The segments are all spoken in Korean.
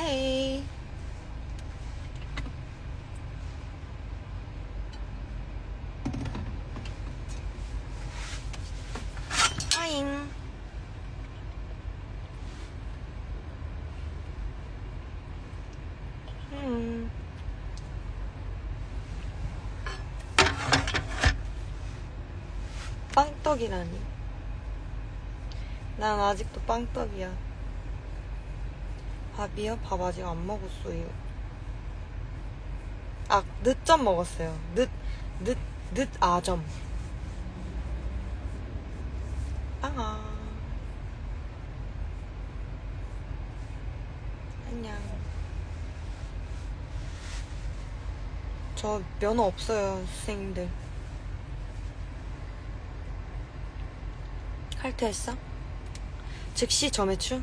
Hey. 하잉. 음. 빵떡이라니. 난 아직도 빵떡이야. 밥이요? 밥 아직 안 먹었어요. 아, 늦점 먹었어요. 늦, 늦, 늦 아점. 빵아. 안녕. 저 면허 없어요, 선생님들. 칼퇴했어? 즉시 점액추?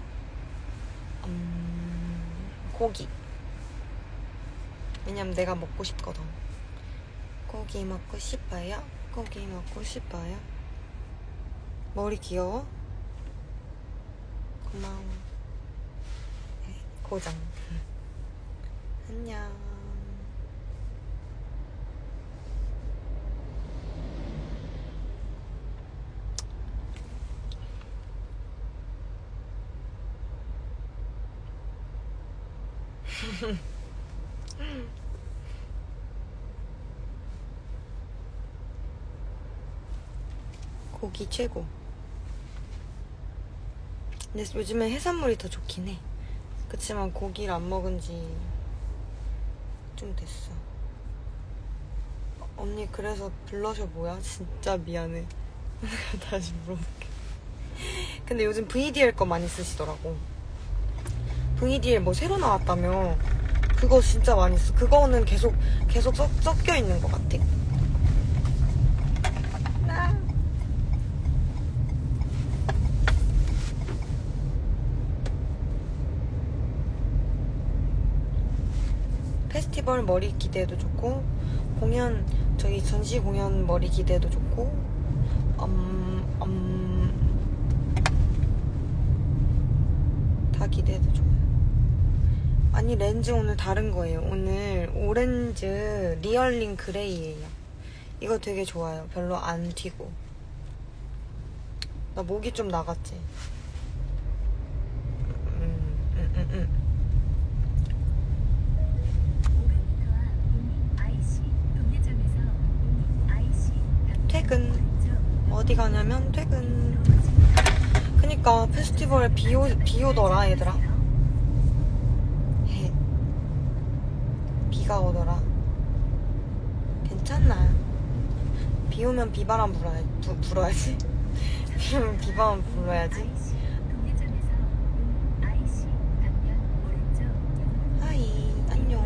음, 고기. 왜냐면 내가 먹고 싶거든. 고기 먹고 싶어요? 고기 먹고 싶어요? 머리 귀여워? 고마워. 네, 고장. 안녕. 고기 최고. 근데 요즘엔 해산물이 더 좋긴 해. 그치만 고기를 안 먹은 지 좀 됐어. 언니, 그래서 블러셔 뭐야? 진짜 미안해. 다시 물어볼게. 근데 요즘 VDL 거 많이 쓰시더라고. VDL 뭐 새로 나왔다며. 그거 진짜 많이 써. 그거는 계속, 계속 섞, 섞여 있는 것 같아. 페스티벌 머리 기대도 좋고 공연 저희 전시 공연 머리 기대도 좋고 음, 음, 다 기대도 좋아요. 아니 렌즈 오늘 다른 거예요. 오늘 오렌즈 리얼링 그레이예요. 이거 되게 좋아요. 별로 안 튀고. 나 목이 좀 나갔지. 500m와 IC 동예점에서 IC 퇴근. 어디 가냐면 퇴근. 그니까 페스티벌에 비, 오, 비 오더라 얘들아 해. 비가 오더라. 괜찮나? 비 오면 비바람 불어야, 부, 불어야지. 비 오면 비바람 불어야지. 하이 안녕.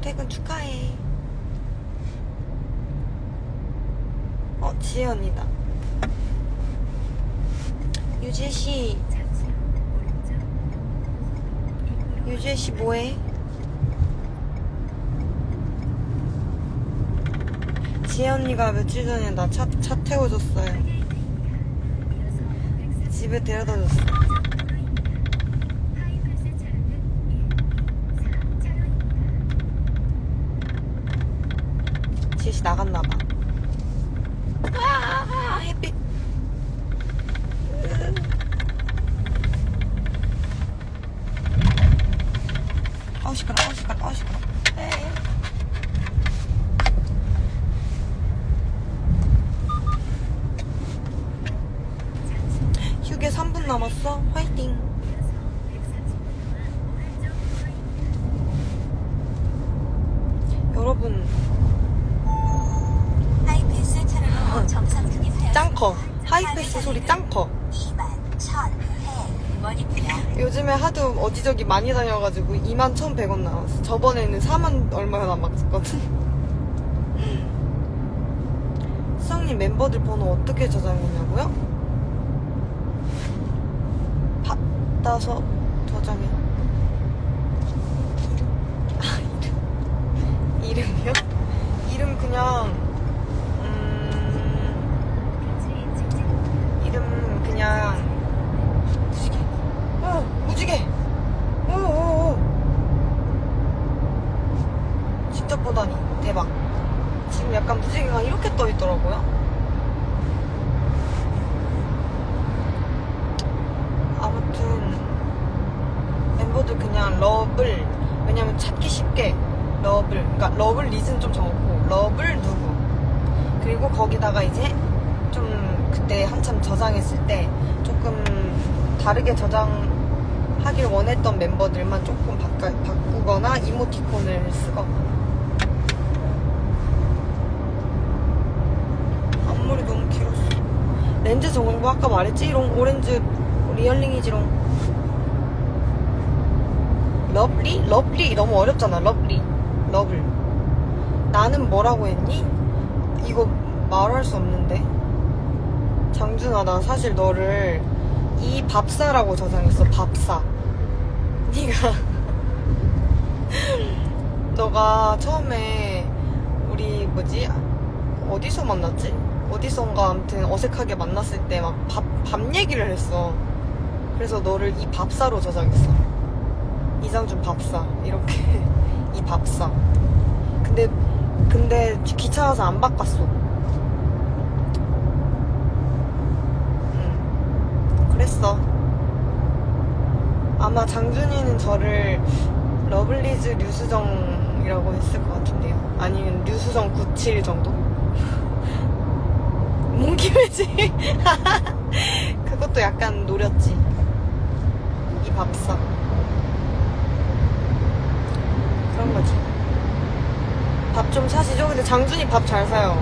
퇴근 축하해. 어 지혜 언니다. 오른쪽 입구로 유지혜 씨 뭐해? 지혜 언니가 며칠 전에 나 차 차 태워줬어요. 이어서 140 집에 데려다 줬어. 도로입니다. 하이패스 차로는 1, 2, 4 차로입니다. 지혜 씨 나갔나봐. 아, 햇빛. 아우 시끄러, 아우 시끄러, 아우 시끄러. 10분 남았어. 화이팅. 여러분. 하이패스 차량으로 어. 정상 진입하여 짱커. 하이패스 소리 짱커. 요즘에 하도 어디저기 많이 다녀가지고 2만 1,100원 나왔어. 저번에는 4만 얼마 남았거든. 수상님 멤버들 번호 어떻게 저장했냐고요? 받아서 저장해. 아, 이름. 이름이요? 이름 그냥, 음, 이름 그냥, 무지개. 어, 무지개! 직접 보다니 대박. 지금 약간 무지개가 이렇게 떠 있더라고요. 아무튼 멤버들 그냥 러블 왜냐면 찾기 쉽게 러블 그러니까 러블 리즌 좀 적었고 러블 누구. 그리고 거기다가 이제 좀 그때 한참 저장했을 때 조금 다르게 저장하길 원했던 멤버들만 조금 바꿔, 바꾸거나 이모티콘을 쓰거나. 앞머리 너무 길었어. 렌즈 정보 아까 말했지롱 오렌즈 리얼링이지롱 러블리? 러블리 너무 어렵잖아 러블리. 러블. 나는 뭐라고 했니? 이거 말할 수 없는데. 장준아 나 사실 너를 이 밥사라고 저장했어 밥사. 네가 너가 처음에 우리 뭐지? 어디서 만났지? 어디선가 아무튼 어색하게 만났을 때 막 밥밥 얘기를 했어. 그래서 너를 이 밥사로 저장했어 이장준 밥사 이렇게. 이 밥사. 근데 근데 귀찮아서 안 바꿨어. 응 그랬어. 아마 장준이는 저를 러블리즈 류수정이라고 했을 것 같은데요. 아니면 류수정 97 정도? 몽키매지? 그것도 약간 노렸지. 이 밥 거지. 밥 좀 사시죠? 근데 장준이 밥 잘 사요.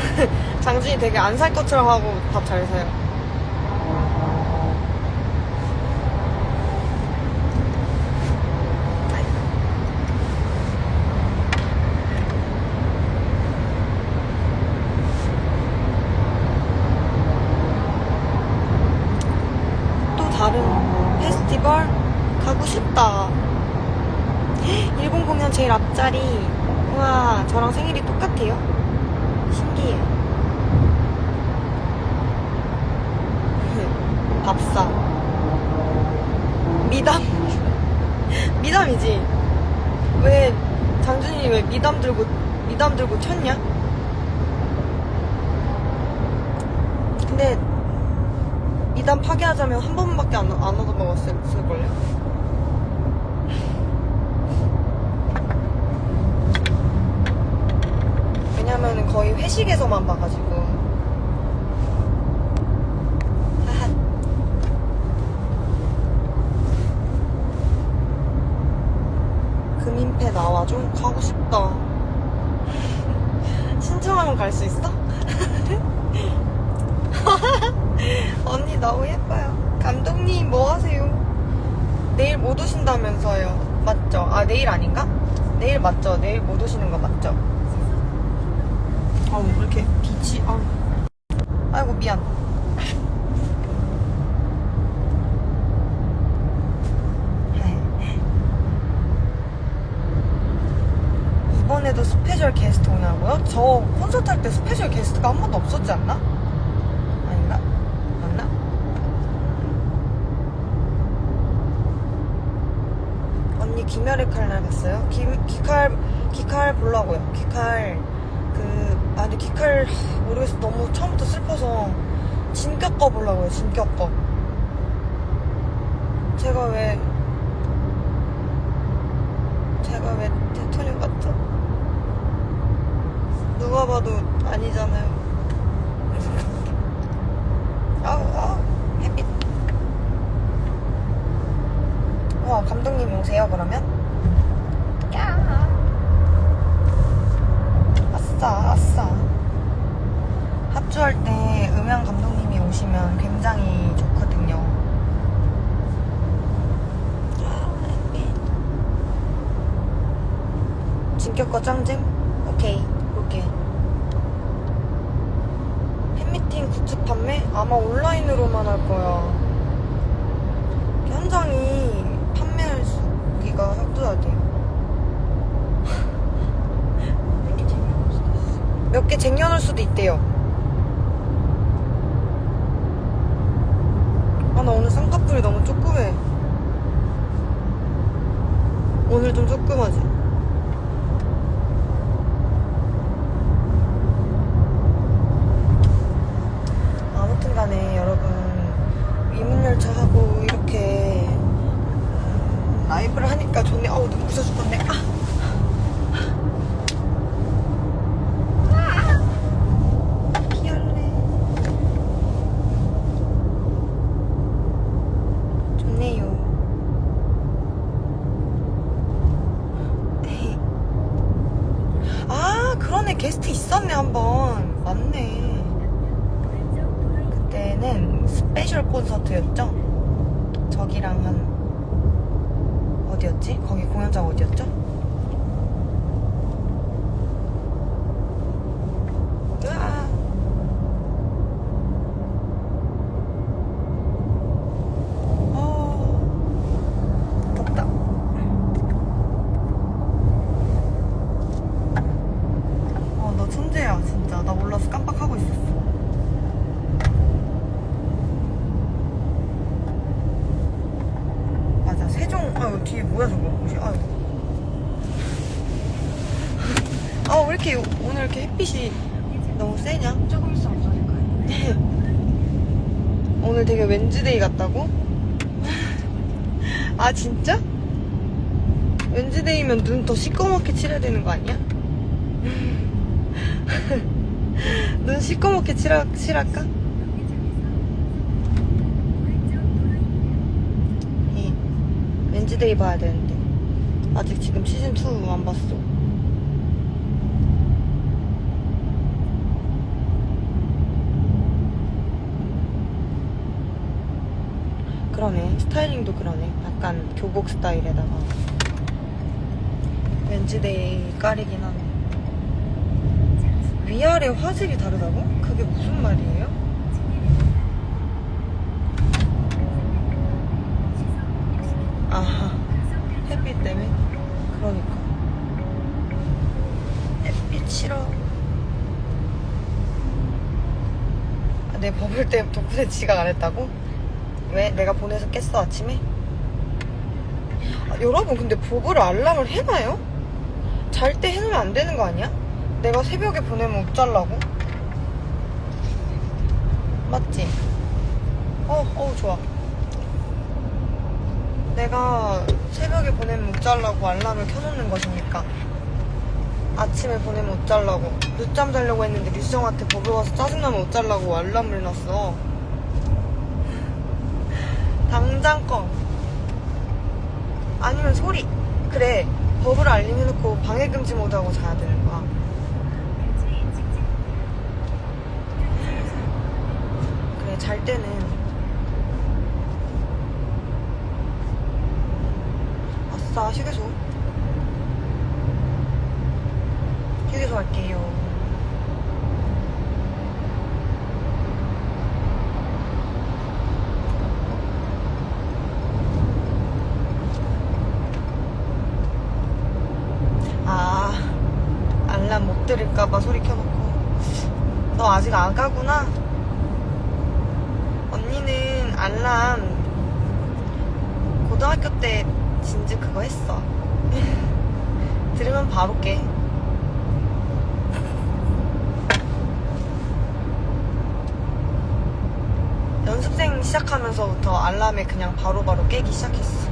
장준이 되게 안 살 것처럼 하고 밥 잘 사요 10살짜리 우와 저랑 생일이 똑같아요? 신기해요. 밥상. 미담. 미담이지? 왜 장준이 왜 미담 들고 미담 들고 쳤냐? 근데 미담 파괴하자면 한 번밖에 안, 안 얻어먹었을걸요? 거의 회식에서만 봐가지고. 금인패 나와줘? 가고 싶다. 신청하면 갈 수 있어? 언니 너무 예뻐요. 감독님 뭐 하세요? 내일 못 오신다면서요. 맞죠? 아 내일 아닌가? 내일 맞죠? 내일 못 오시는 거 맞죠? 아우 왜 이렇게 빛이 아 아이고 미안. 이번에도 스페셜 게스트 오냐고요? 저 콘서트 할 때 스페셜 게스트가 한 번도 없었지 않나? 아닌가? 맞나? 언니 김열의 칼날 봤어요? 기, 기칼 기칼 보려고요. 기칼 그 아 근데 기칼 하, 모르겠어 너무 처음부터 슬퍼서 진격 거 보려고요. 진격 거. 제가 왜 제가 왜 대통령 같죠? 누가 봐도 아니잖아요. 아우 아우 햇빛. 와 감독님 오세요 그러면? 야. 아싸 아싸. 합주할 때 음향 감독님이 오시면 굉장히 좋거든요. 아, 햇빛. 진격과 짱잼? 오케이 볼게 팬미팅 굿즈 판매? 아마 온라인으로만 할 거야. 현장이 판매할 수기가 협조해야 돼요 몇개 쟁여놓을 수도 있대요. 아 나 오늘 쌍꺼풀이 너무 조그매. 오늘 좀 조그마지 순간에 여러분 이문열차하고 이렇게 라이브를 하니까 좋네 어우 너무 웃어 죽겠네 아. 저기랑 한 어디였지? 거기 공연장 어디였죠 으아. 어 덥다 어, 너 천재야, 진짜. 나 몰라서 깜빡하고 있었어. 맞아, 세종, 아유, 뒤에 뭐야, 저거. 혹시, 아유. 아, 왜 이렇게, 오늘 이렇게 햇빛이 너무 세냐? 조금 있으면 없어질 거예요. 오늘 되게 왠지데이 같다고? 아, 진짜? 왠지데이면 눈 더 시꺼멓게 칠해야 되는 거 아니야? 눈 시꺼멓게 칠하, 칠할까? 이 왠지데이 봐야 되는데 아직 지금 시즌 2 안 봤어. 그러네 스타일링도 그러네. 약간 교복 스타일에다가 왠지데이 깔이긴 하네. 위아래 화질이 다르다고? 그게 무슨 말이에요? 아하 햇빛 때문에 그러니까 햇빛 싫어 아, 내 버블 때 덕분에 지각 안 했다고? 왜? 내가 보내서 깼어 아침에? 아, 여러분 근데 버블을 알람을 해놔요? 잘 때 해놓으면 안 되는 거 아니야? 내가 새벽에 보내면 어쩌려고? 맞지? 어, 어, 좋아. 내가 새벽에 보내면 어쩌려고 알람을 켜놓는 것이니까. 아침에 보내면 어쩌려고. 늦잠 자려고 했는데 류수정한테 버블 와서 짜증나면 어쩌려고 알람을 해놨어. 당장 꺼. 아니면 소리. 그래. 버블 알림 해놓고 방해금지 모드하고 자야 되는 거야. 그래, 잘 때는. 아싸, 휴게소. 휴게소 갈게요. 아, 알람 못 들을까봐 소리 켜놓고. 너 아직 안 가구나? 언니는 알람 고등학교 때 진짜 그거 했어. 들으면 바로 깨. 연습생 알람에 그냥 바로 바로 깨기 시작했어.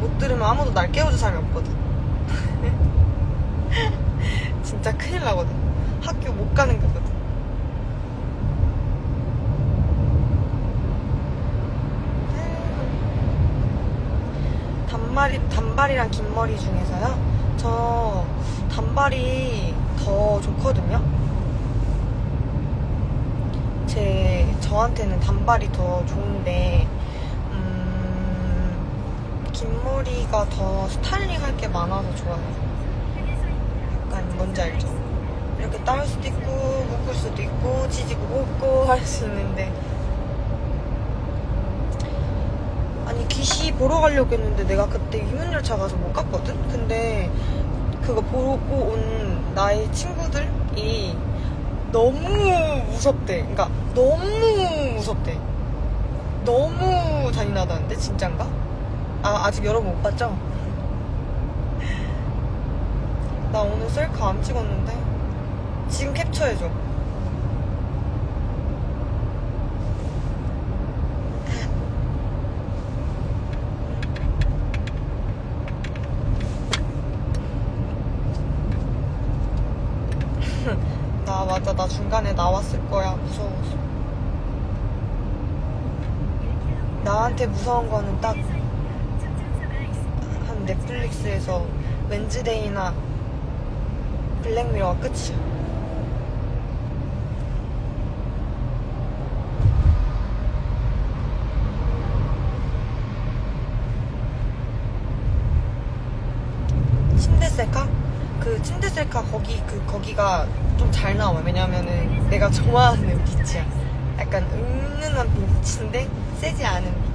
못 들으면 아무도 날 깨워줄 사람이 없거든. 진짜 큰일 나거든. 학교 못 가는 거거든. 단발이, 단발이랑 긴 머리 중에서요? 저 단발이 더 좋거든요? 제, 저한테는 단발이 더 좋은데, 음, 긴 머리가 더 스타일링 할 게 많아서 좋아요. 약간 뭔지 알죠? 이렇게 따을 수도 있고, 묶을 수도 있고, 지지고 볶고 할 수 있는데, 아니 귀시 보러 가려고 했는데 내가 그때 유문열차 가서 못 갔거든? 근데 그거 보고 온 나의 친구들이 너무 무섭대. 그러니까 너무 무섭대. 너무 잔인하다는데 진짠가? 아 아직 여러분 못 봤죠? 나 오늘 셀카 안 찍었는데 지금 캡처해줘. 나 맞아 나왔을 거야 무서워서 나한테 무서운 거는 딱 한 넷플릭스에서 웬즈데이나 블랙미러가 끝이야. 침대 셀카? 그 침대 셀카 거기 그 거기가 좀 잘 나와. 왜냐면은 내가 좋아하는 빛이야. 약간 은은한 빛인데 세지 않은 빛.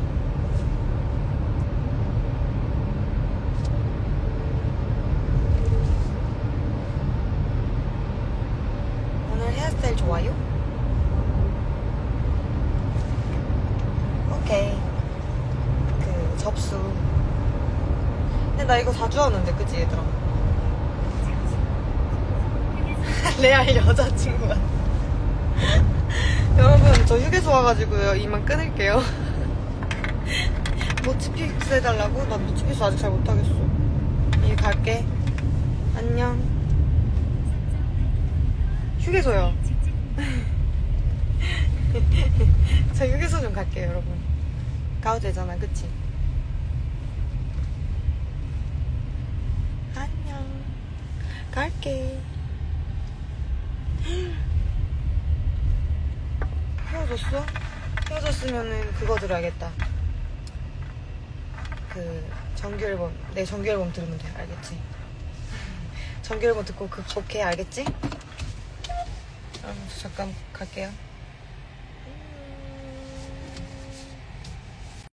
오늘 헤어스타일 좋아요? 오케이. 그 접수. 근데 나 이거 자주 하는데 그지 얘들아? 레알 여자친구 같아. 여러분 저 휴게소 와가지고요 이만 끊을게요. 모치픽스 해달라고? 나 모치픽스 아직 잘 못하겠어. 이제 갈게. 안녕. 휴게소요. 저 휴게소 좀 갈게요 여러분. 가도 되잖아 그치? 갈게. 헤어졌어? 헤어졌으면은 그거 들어야겠다. 그 정규 앨범 내 정규 앨범 들으면 돼 알겠지? 정규 앨범 듣고 극복해 알겠지? 그럼 저 잠깐 갈게요.